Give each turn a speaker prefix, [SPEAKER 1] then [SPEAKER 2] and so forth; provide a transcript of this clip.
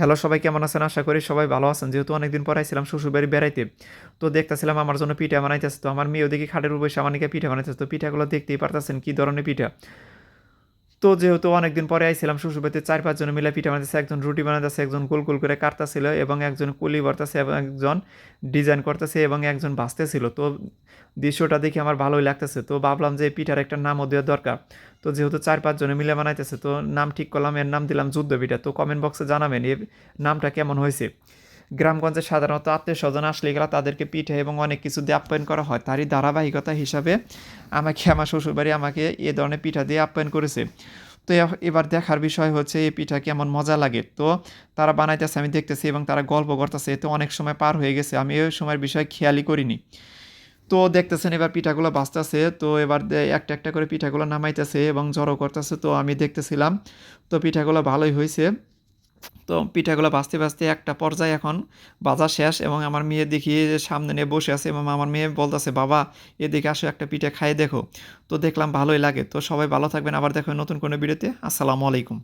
[SPEAKER 1] Hello সবাই কেমন আছেন? আশা করি সবাই ভালো আছেন। যেহেতু অনেকদিন পর আইছিলাম শ্বশুরবাড়ি বেড়াইতে, তো দেখতেছিলাম আমার জন্য পিঠা বানাইতেছে। তো আমার মেয়েও দেখি খাটের উপরে সামানিকে পিঠা বানাইতেছে। তো পিঠাগুলো দেখতেই পারতেছেন কী ধরনের পিঠা। তো যেহেতু অনেকদিন পরে আইছিলাম, শ্বশুরবাড়িতে চার পাঁচজন মিলে পিঠা বানাতেছে একজন রুটি বানাতেছে একজন গোল গোল করে কাটতেছিল এবং একজন কুলি ভরতেছে এবং একজন ডিজাইন করতেছে এবং একজন ভাজতেছিল তো দৃশ্যটা দেখে আমার ভালোই লাগতেছে। তো ভাবলাম যে পিঠার একটা নামও দেওয়া দরকার। তো যেহেতু চার পাঁচজনে মিলে বানাইতেছে, তো নাম ঠিক করলাম, এর নাম দিলাম যুদ্ধ পিঠা তো কমেন্ট বক্সে জানাবেন এর নামটা কেমন হয়েছে। গ্রামগঞ্জে সাধারণত আত্মীয় স্বজন আসলে গেলে তাদেরকে পিঠে এবং অনেক কিছু দিয়ে আপ্যায়ন করা হয়। তারই ধারাবাহিকতা হিসাবে আমাকে, আমার শ্বশুরবাড়ি আমাকে এ ধরনের পিঠা দিয়ে আপ্যায়ন করেছে। তো এবার দেখার বিষয় হচ্ছে এই পিঠা কেমন মজা লাগে। তো তারা বানাইতেছে, আমি দেখতেছি এবং তারা গল্প করতেছে। এতে অনেক সময় পার হয়ে গেছে, আমি ওই সময়ের বিষয় খেয়ালই করিনি। তো দেখতেছেন এবার পিঠাগুলো বাঁচতেছে, তো এবার একটা একটা করে পিঠাগুলো নামাইতেছে এবং জড়ো করতেছে। তো আমি দেখতেছিলাম, তো পিঠাগুলো ভালোই হয়েছে তো পিঠাগুলো বাঁচতে বাঁচতে একটা পর্যায়ে এখন বাজার শেষ এবং আমার মেয়ে দেখি সামনে নিয়ে বসে আছে এবং আমার মেয়ে বলতেছে, বাবা, এদিকে আসো, একটা পিঠা খাই দেখো। তো দেখলাম ভালোই লাগে। তো সবাই ভালো থাকবেন। আবার দেখো নতুন কোনো ভিডিওতে। আসসালামু আলাইকুম।